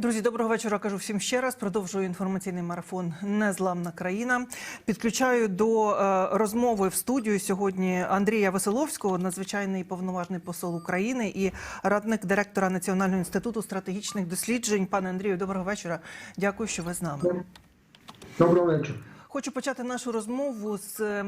Друзі, доброго вечора. Кажу всім ще раз. Продовжую інформаційний марафон Незламна країна. Підключаю до е, розмови в студію сьогодні Андрія Веселовського, надзвичайний повноважний посол України і радник директора Національного інституту стратегічних досліджень. Пане Андрію, доброго вечора. Дякую, що ви з нами. Доброго вечора. Хочу почати нашу розмову з, е,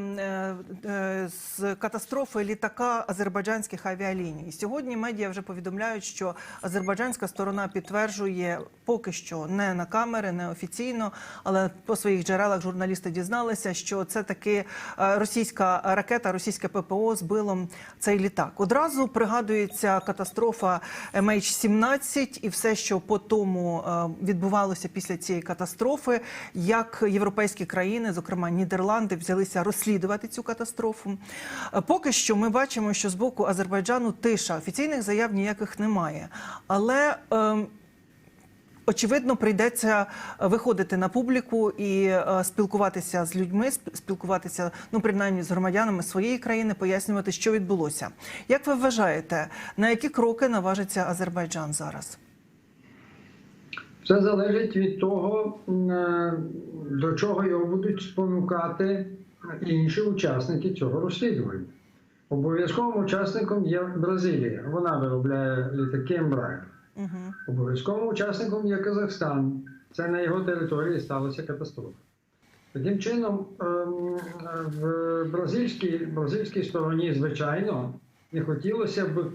е, з катастрофи літака азербайджанських авіаліній. Сьогодні медіа вже повідомляють, що азербайджанська сторона підтверджує поки що не на камери, не офіційно, але по своїх джерелах журналісти дізналися, що це таки е, російська ракета, російське ППО збило цей літак. Одразу пригадується катастрофа MH17 і все, що по тому відбувалося після цієї катастрофи, як європейські країни, зокрема Нідерланди, взялися розслідувати цю катастрофу. Поки що ми бачимо, що з боку Азербайджану тиша офіційних заяв ніяких немає, але ем, Очевидно, прийдеться виходити на публіку і е, спілкуватися з людьми, спілкуватися, ну принаймні з громадянами своєї країни, пояснювати, що відбулося. Як ви вважаєте, на які кроки наважиться Азербайджан зараз? Все залежить від того, е, до чого його будуть спонукати інші учасники цього розслідування. Обов'язковим учасником є Бразилія. Вона виробляє літаки. Угу. Обов'язковим учасником є Казахстан. Це на його території сталася катастрофа. Таким чином, ем, в бразильській, бразильській стороні, звичайно, не хотілося б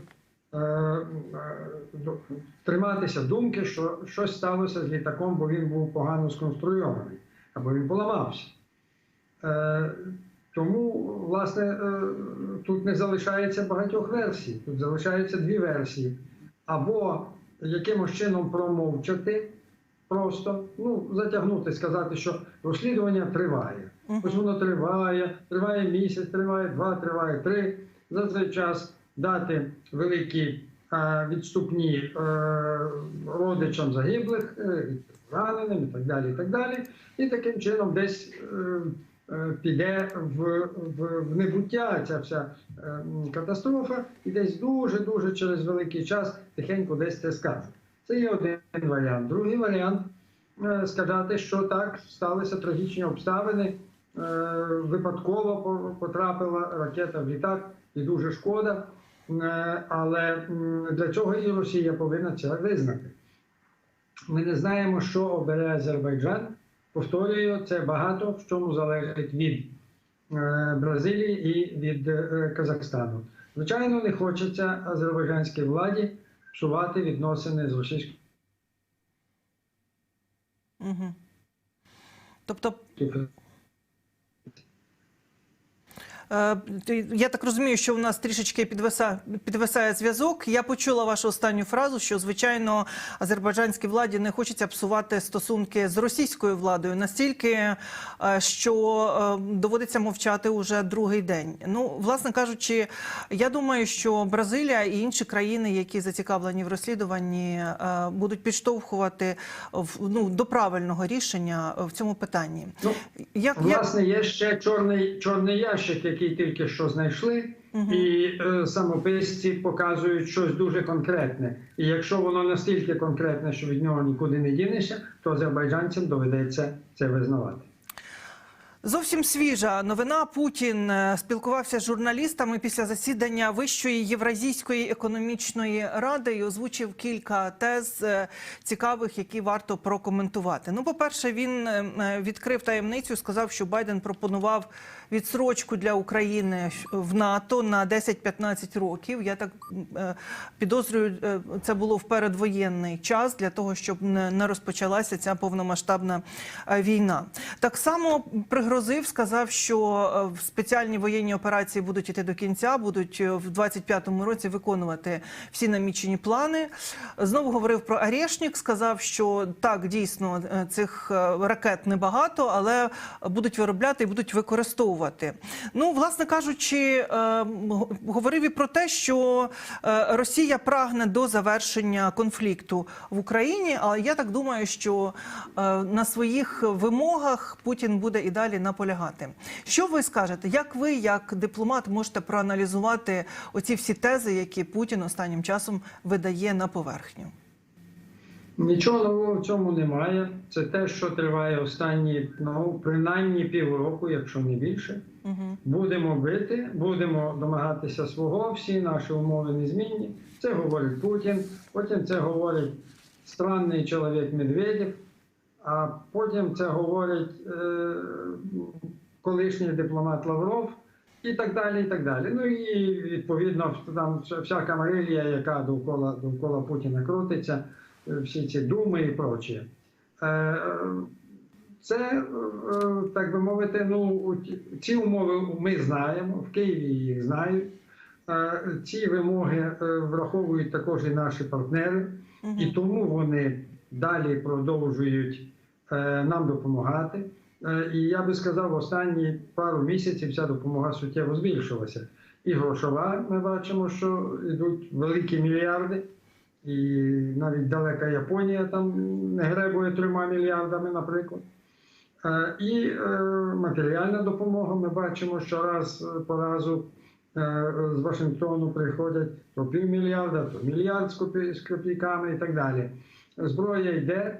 триматися думки, що щось сталося з літаком, бо він був погано сконструйований, або він поламався. Е, Тому, власне, е, тут не залишається багатьох версій. Тут залишаються дві версії. Або якимось чином промовчати, просто ну, затягнути, сказати, що розслідування триває. Ось воно триває, триває місяць, триває два, триває три. За цей час дати великі е, відступні е, родичам загиблих, е, раненим і так далі. І так далі. І таким чином десь піде в, небуття ця вся катастрофа, і десь дуже-дуже через великий час тихенько десь це скаже. Це є один варіант. Другий варіант сказати, що так сталися трагічні обставини. Випадково потрапила ракета в літак, і дуже шкода. Е, Але для цього і Росія повинна це визнати. Ми не знаємо, що обере Азербайджан. Повторюю, це багато в чому залежить від е, Бразилії і від е, Казахстану. Звичайно, не хочеться азербайджанській владі псувати відносини з російською. Угу. Тобто, Я так розумію, що у нас трішечки підвисає, підвисає зв'язок. Я почула вашу останню фразу, що звичайно азербайджанській владі не хочеться псувати стосунки з російською владою настільки, е, що е, доводиться мовчати уже другий день. Ну, власне кажучи, я думаю, що Бразилія і інші країни, які зацікавлені в розслідуванні, е, будуть підштовхувати в- ну, до правильного рішення в цьому питанні. Ну, Як, як... Власне, є ще чорний, чорний ящик, який тільки що знайшли, Мгм. і е, самописці показують щось дуже конкретне. І якщо воно настільки конкретне, що від нього нікуди не дінешся, то азербайджанцям доведеться це визнавати. Зовсім свіжа новина. Путін е, спілкувався з журналістами після засідання Вищої Євразійської економічної ради і озвучив кілька тез е, цікавих, які варто прокоментувати. Ну, по-перше, він е, е, відкрив таємницю, сказав, що Байден пропонував відсрочку для України в НАТО на 10-15 років. Я так е, підозрюю, е, це було в передвоєнний час для того, щоб не розпочалася ця повномасштабна е, війна. Так само пригрозив, сказав, що спеціальні воєнні операції будуть іти до кінця, будуть в 25-му році виконувати всі намічені плани. Знову говорив про Арешнік, сказав, що так дійсно цих ракет небагато, але будуть виробляти і будуть використовувати. Ну, власне кажучи, е, говорив і про те, що е, Росія прагне до завершення конфлікту в Україні. Але я так думаю, що е, на своїх вимогах Путін буде і далі наполягати. Що ви скажете? Як ви, як дипломат, можете проаналізувати оці всі тези, які Путін останнім часом видає на поверхню? Нічого нового в цьому немає. Це те, що триває останні, ну, принаймні півроку, якщо не більше. Угу. Будемо бити, будемо домагатися свого, всі наші умови незмінні. Це говорить Путін, потім це говорить странний чоловік Медведєв, а потім це говорить е, колишній дипломат Лавров і так далі. і так далі. Ну і відповідно там вся камарилія, яка довкола, довкола Путіна крутиться, всі ці думи і прочі. Е, це, е, так би мовити, ну ці умови ми знаємо, в Києві їх знають. Е, Ці вимоги е, враховують також і наші партнери, і тому вони далі продовжують е, нам допомагати. Е, І я би сказав, останні пару місяців ця допомога суттєво збільшилася. І грошова ми бачимо, що йдуть великі мільярди, і навіть далека Японія там не гребує трьома мільярдами, наприклад. Е, І е, матеріальна допомога. Ми бачимо, що раз по разу е, з Вашингтону приходять то півмільярда, то мільярд з копійками і так далі. Зброя йде,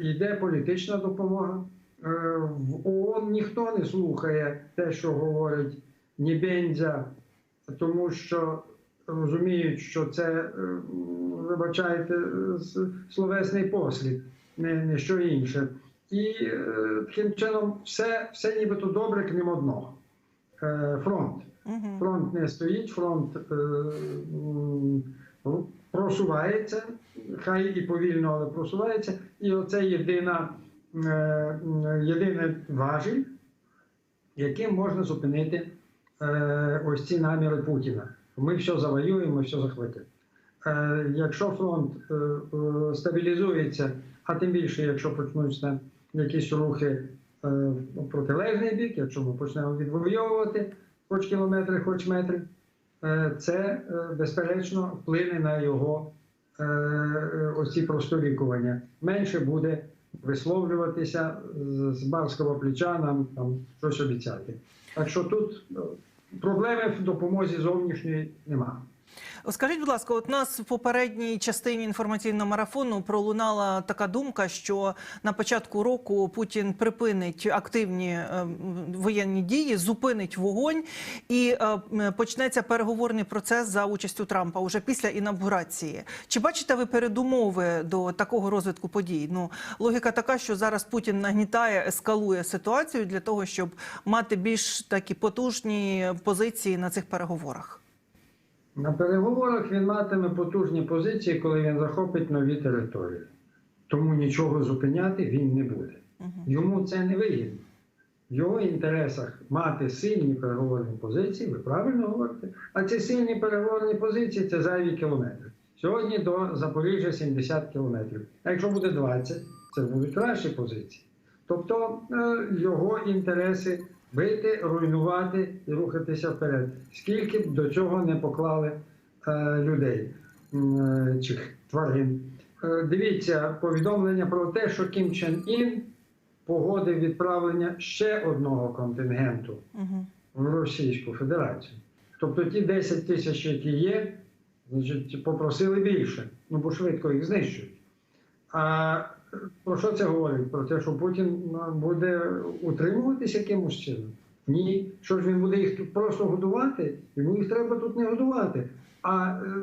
йде політична допомога. В ООН ніхто не слухає те, що говорить Нібендзя, тому що розуміють, що це, вибачайте, е, словесний послід, не, не що інше. І е, таким чином все, все нібито добре, крім одного. Е, фронт. Фронт не стоїть, фронт просувається, хай і повільно, але просувається. І оце єдина, єдине важіль, яким можна зупинити ось ці наміри Путіна. Ми все завоюємо, ми все захватимо. Е, якщо фронт е, е, стабілізується, а тим більше, якщо почнуться якісь рухи протилежний бік, якщо ми почнемо відвоювати хоч кілометри, хоч метри, це безперечно вплине на його ось просторікування. Менше буде висловлюватися з- барського плеча нам там щось обіцяти. Так що тут проблеми в допомозі зовнішньої немає. Скажіть, будь ласка, от нас в попередній частині інформаційного марафону пролунала така думка, що на початку року Путін припинить активні е, воєнні дії, зупинить вогонь і е, почнеться переговорний процес за участю Трампа уже після інавгурації. Чи бачите ви передумови до такого розвитку подій? Ну логіка така, що зараз Путін нагнітає, ескалує ситуацію для того, щоб мати більш такі потужні позиції на цих переговорах. На переговорах він матиме потужні позиції, коли він захопить нові території. Тому нічого зупиняти він не буде. Йому це не вигідно. В його інтересах мати сильні переговорні позиції, ви правильно говорите. А ці сильні переговорні позиції це зайві кілометри. Сьогодні до Запоріжжя 70 кілометрів. А якщо буде 20, це будуть кращі позиції. Тобто е, його інтереси бити, руйнувати і рухатися вперед. Скільки б до цього не поклали е, людей е, чи тварин. Е, Дивіться повідомлення про те, що Кім Чен Ін погодив відправлення ще одного контингенту Угу. в Російську Федерацію. Тобто ті 10 тисяч, які є, значить, попросили більше, ну бо швидко їх знищують. А про що це говорить? Про те, що Путін буде утримуватися якимось чином? Ні. Що ж він буде їх просто годувати? Йому їх треба тут не годувати, а е,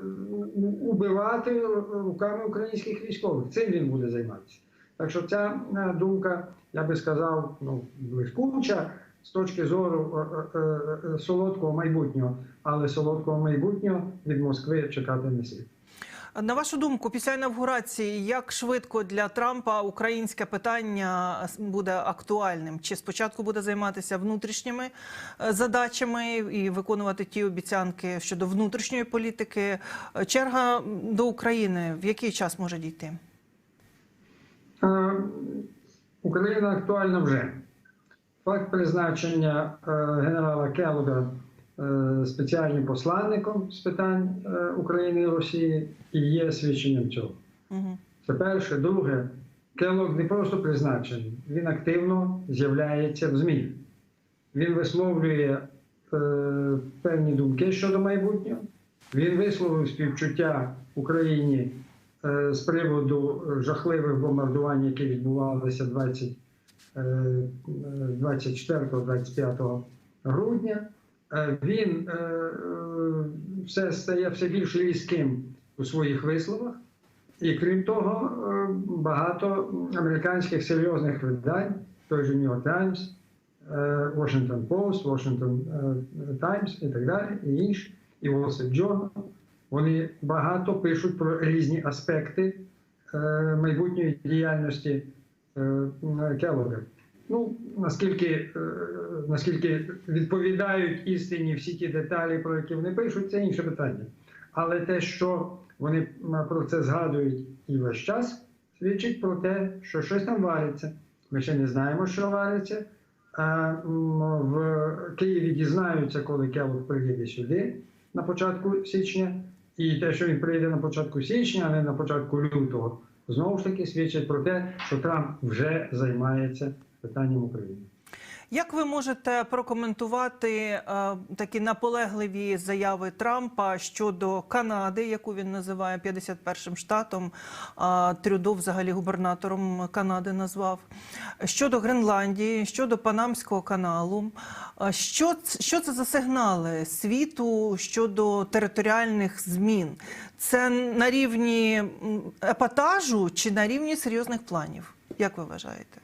убивати руками українських військових. Цим він буде займатися. Так що ця е, думка, я би сказав, ну, блискуча з точки зору е, е, е, солодкого майбутнього, але солодкого майбутнього від Москви чекати не слід. На вашу думку, після інавгурації, як швидко для Трампа українське питання буде актуальним? Чи спочатку буде займатися внутрішніми е, задачами і виконувати ті обіцянки щодо внутрішньої політики? Е, Черга до України в який час може дійти? Е, Україна актуальна вже. Факт призначення генерала е, спеціальним посланником з питань е, України і Росії і є свідченням цього. Угу. Це перше. Друге, Келог не просто призначений, він активно з'являється в ЗМІ. Він висловлює е, певні думки щодо майбутнього. Він висловив співчуття Україні е, з приводу жахливих бомбардувань, які відбувалися 20, е, 24-25 грудня. Е, Він е, е, все стає все більш різким у своїх висловах. І крім того, багато американських серйозних видань, той же New York Times, Washington Post, Washington Times і так далі, і інші, і Wall Street Journal, вони багато пишуть про різні аспекти майбутньої діяльності Келлога. Ну, наскільки, е, наскільки відповідають істині всі ті деталі, про які вони пишуть, це інше питання. Але те, що вони про це згадують і весь час, свідчить про те, що щось там вариться. Ми ще не знаємо, що вариться. В Києві дізнаються, коли Келлог приїде сюди на початку січня, і те, що він прийде на початку січня, а не на початку лютого, знову ж таки свідчить про те, що Трамп вже займається питанням України. Як ви можете прокоментувати е, такі наполегливі заяви Трампа щодо Канади, яку він називає 51-м штатом, а Трюдо взагалі губернатором Канади назвав, щодо Гренландії, щодо Панамського каналу? А Що, що це за сигнали світу щодо територіальних змін? Це на рівні епатажу чи на рівні серйозних планів? Як ви вважаєте?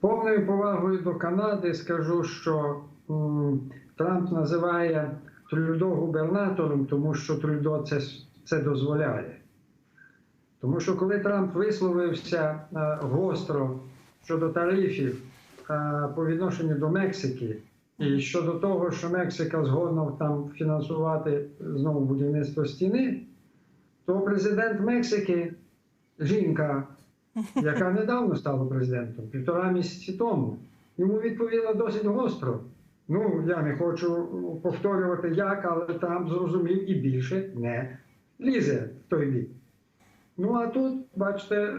Повною повагою до Канади скажу, що Трамп називає Трюдо губернатором, тому що Трюдо це, це дозволяє. Тому що коли Трамп висловився е, гостро щодо тарифів е, по відношенню до Мексики, і щодо того, що Мексика згодна там фінансувати знову будівництво стіни, то президент Мексики, жінка, яка недавно стала президентом, півтора місяці тому, йому відповіла досить гостро. Ну, я не хочу повторювати як, але Трамп зрозумів і більше не лізе в той бік. Ну а тут, бачите, е,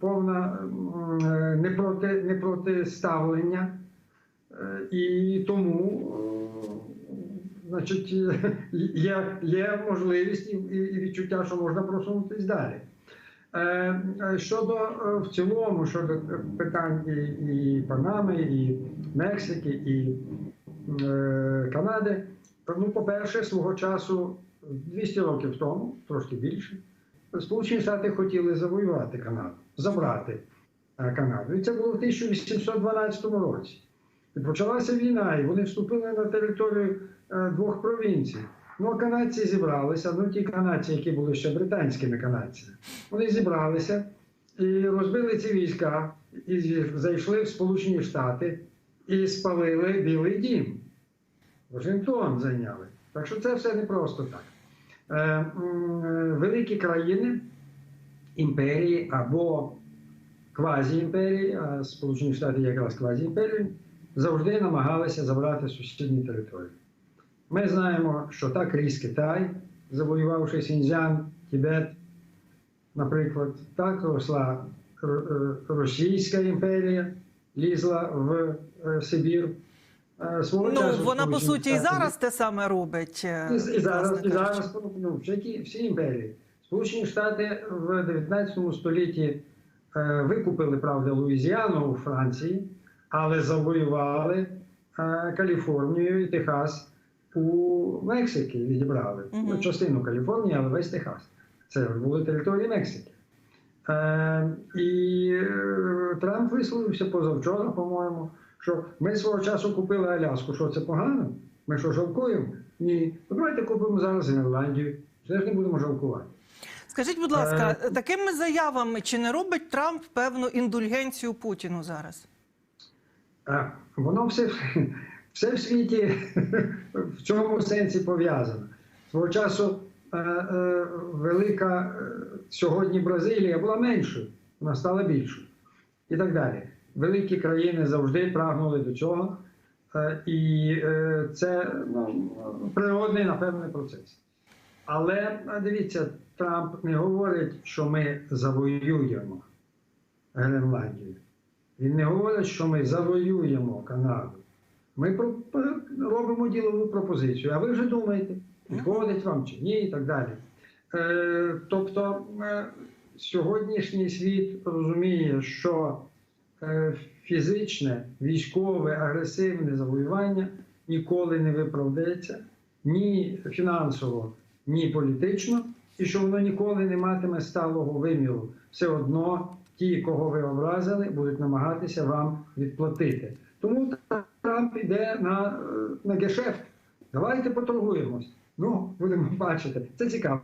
повна е, непроти, непротиставлення. Е, І тому, значить, є, є можливість і відчуття, що можна просунутися далі. Е, е, Щодо е, в цілому, щодо питань і, і Панами, і Мексики, і е, Канади, ну, по-перше, свого часу, 200 років тому, трошки більше, Сполучені Штати хотіли завоювати Канаду, забрати Канаду. І це було в 1812 році. І почалася війна, і вони вступили на територію двох провінцій. Ну, канадці зібралися, ну ті канадці, які були ще британськими канадцями, вони зібралися і розбили ці війська, і зайшли в Сполучені Штати і спалили Білий Дім. Вашингтон зайняли. Так що це все не просто так. Е, великі країни, імперії або квазі-імперії, а Сполучені Штати якраз квазі-імперією, завжди намагалися забрати сусідні території. Ми знаємо, що так ріс Китай, завоювавши Сіньцзян, Тібет, наприклад, так росла Р- Російська імперія, лізла в е, Сибір. Е, свого Ну часу вона по суті і зараз те саме робить. е, і, і зараз, і зараз ну, всі, всі імперії. Сполучені Штати в 19 столітті е, викупили, правда, Луїзіану у Франції, але завоювали е, Каліфорнію і Техас у Мексики відібрали. Мгм. Ну, частину Каліфорнії, але весь Техас. Це були території Мексики. Е, і е, Трамп висловився позавчора, по-моєму, що ми свого часу купили Аляску. Що це погано? Ми що жалкуємо? Ні. Ну, давайте купимо зараз Гренландію. Все ж не будемо жалкувати. Скажіть, будь ласка, Е, такими заявами чи не робить Трамп певну індульгенцію Путіну зараз? А, воно все, все в світі в цьому сенсі пов'язано. Свого часу е, е, велика е, сьогодні Бразилія була меншою, вона стала більшою. І так далі. Великі країни завжди прагнули до цього. І це ну, природний, напевне, процес. Але дивіться, Трамп не говорить, що ми завоюємо Гренландію. Він не говорить, що ми завоюємо Канаду. Ми робимо ділову пропозицію. А ви вже думаєте, підходить вам чи ні, і так далі. Е, Тобто е, сьогоднішній світ розуміє, що е, фізичне, військове, агресивне завоювання ніколи не виправдається ні фінансово, ні політично, і що воно ніколи не матиме сталого виміру. Все одно ті, кого ви образили, будуть намагатися вам відплатити. Тому Трамп йде на, е, на гешефт. Давайте поторгуємось. Ну, будемо бачити. Це цікаво.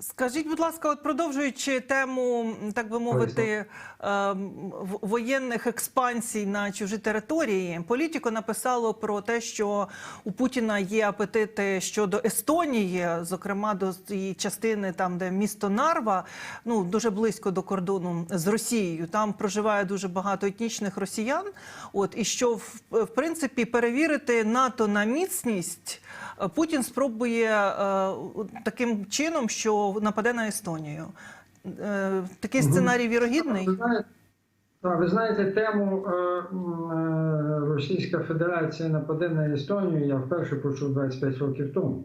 Скажіть, будь ласка, от продовжуючи тему, так би мовити, ем, воєнних експансій на чужі території, політико написало про те, що у Путіна є апетити щодо Естонії, зокрема до її частини, там де місто Нарва, ну дуже близько до кордону з Росією. Там проживає дуже багато етнічних росіян. От і що в, в принципі перевірити НАТО на міцність. Е, Путін спробує е, таким чином, що нападе на Естонію. Е, такий сценарій вірогідний. Так, ви знаєте тему е, е, Російська Федерація нападе на Естонію, я вперше почув 25 років тому,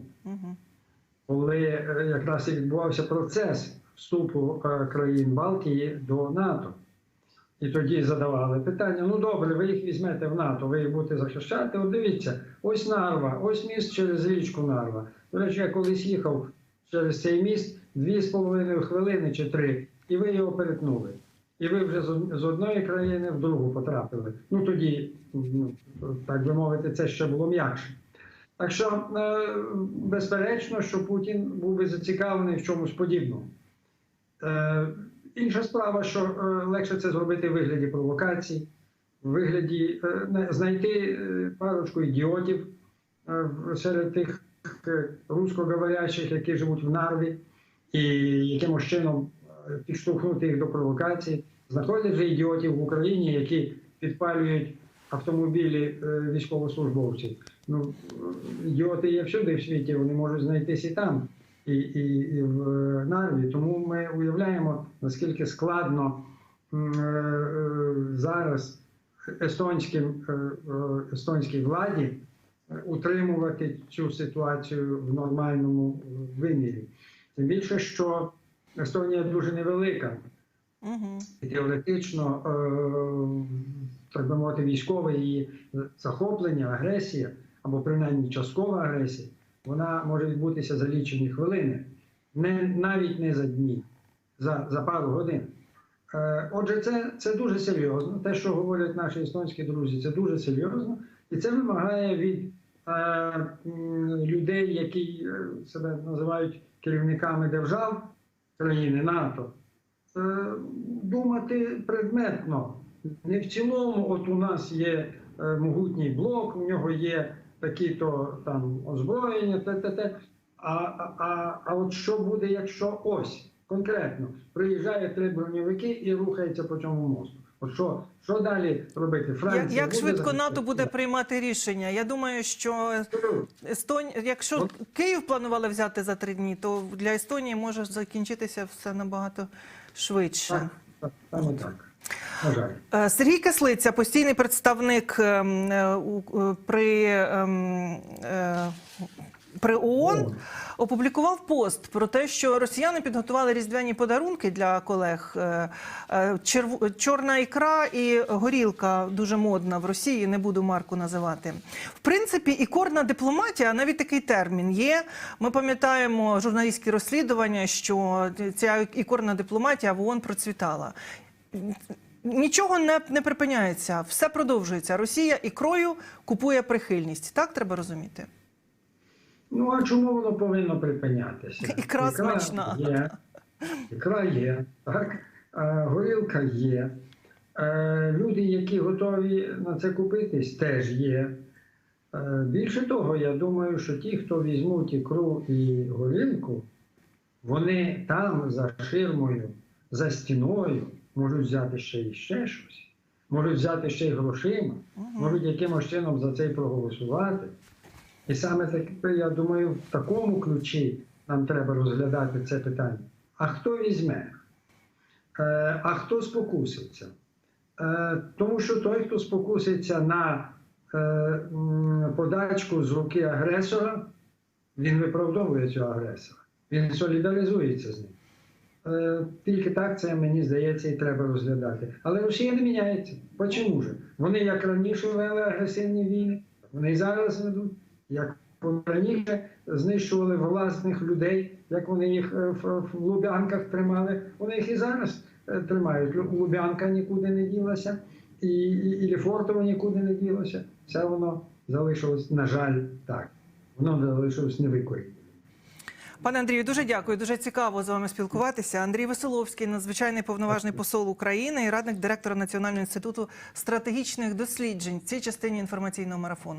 коли якраз і відбувався процес вступу країн Балтії до НАТО. І тоді задавали питання: ну добре, ви їх візьмете в НАТО, ви їх будете захищати. От дивіться, ось Нарва, ось міст через річку Нарва. До речі, я колись їхав через цей міст дві з половиною хвилини чи три, і ви його перетнули. І ви вже з од- одної країни в другу потрапили. Ну тоді, ну, так би мовити, це ще було м'якше. Так що, е, безперечно, що Путін був би зацікавлений в чомусь подібному. Е, Інша справа, що е, легше це зробити в вигляді провокацій, в вигляді знайти парочку ідіотів серед тих е, русскоговорящих, які живуть в Нарві, і якимось чином е, підштовхнути їх до провокацій. Знаходять же ідіотів в Україні, які підпалюють автомобілі е, військовослужбовців. Ну, ідіоти є всюди в світі, вони можуть знайтись і там і, і, і в Нарві. Тому ми уявляємо, наскільки складно зараз естонським, естонській владі утримувати цю ситуацію в нормальному вимірі. Тим більше, що Естонія дуже невелика. І теоретично, е, так би мовити, військове її захоплення, агресія або принаймні часткова агресія, вона може відбутися за лічені хвилини, не, навіть не за дні, за, за пару годин. Е, Отже, це, це дуже серйозно. Те, що говорять наші естонські друзі, це дуже серйозно, і це вимагає від е, людей, які е, себе називають керівниками держав країни НАТО, е, думати предметно. Не в цілому, от у нас є е, могутній блок, у нього є такі-то там озброєння, те, те, те. А, а, а, а от що буде, якщо ось конкретно приїжджає три броньовики і рухається по цьому мосту? От що, що далі робити? Франція Як, як швидко захищати? НАТО буде приймати рішення? Я думаю, що Естонія, якщо От. Київ планували взяти за три дні, то для Естонії може закінчитися все набагато швидше. Так, так, саме так. Е, Сергій Кислиця, постійний представник ем, е, е, при, ем, при ООН, опублікував пост про те, що росіяни підготували різдвяні подарунки для колег. Е, е, черв- Чорна ікра і горілка дуже модна в Росії. Не буду марку називати. В принципі, ікорна дипломатія, навіть такий термін є. Ми пам'ятаємо журналістські розслідування, що ця ікорна дипломатія в ООН процвітала. Нічого не, не припиняється, все продовжується. Росія ікрою купує прихильність. Так треба розуміти. Ну а чому воно повинно припинятися? Ікра смачна. Є, ікра є, так? Е, горілка є. Е, люди, які готові на це купитись, теж є. Е, більше того, я думаю, що ті, хто візьмуть ікру і горілку, вони там за ширмою, за стіною можуть взяти ще і ще щось, можуть взяти ще й грошима, можуть якимось чином за це проголосувати. І саме так, я думаю, в такому ключі нам треба розглядати це питання. А хто візьме? Е, а хто спокуситься? Е, тому що той, хто спокуситься на е, подачку з руки агресора, він виправдовує цього агресора. Він солідаризується з ним. Тільки так це, мені здається, і треба розглядати. Але Росія не міняється. Почому ж? Вони як раніше вели агресивні війни, вони і зараз ведуть. Як раніше знищували власних людей, як вони їх е, в, Лубянках тримали, вони їх і зараз е, тримають. Лубянка нікуди не ділася, і, і, і Лефортово нікуди не ділося. Все воно залишилось, на жаль, так. Воно залишилось невикоріненим. Пане Андрію, дуже дякую. Дуже цікаво з вами спілкуватися. Андрій Веселовський, надзвичайний повноважний посол України і радник директора Національного інституту стратегічних досліджень в цій частині інформаційного марафону.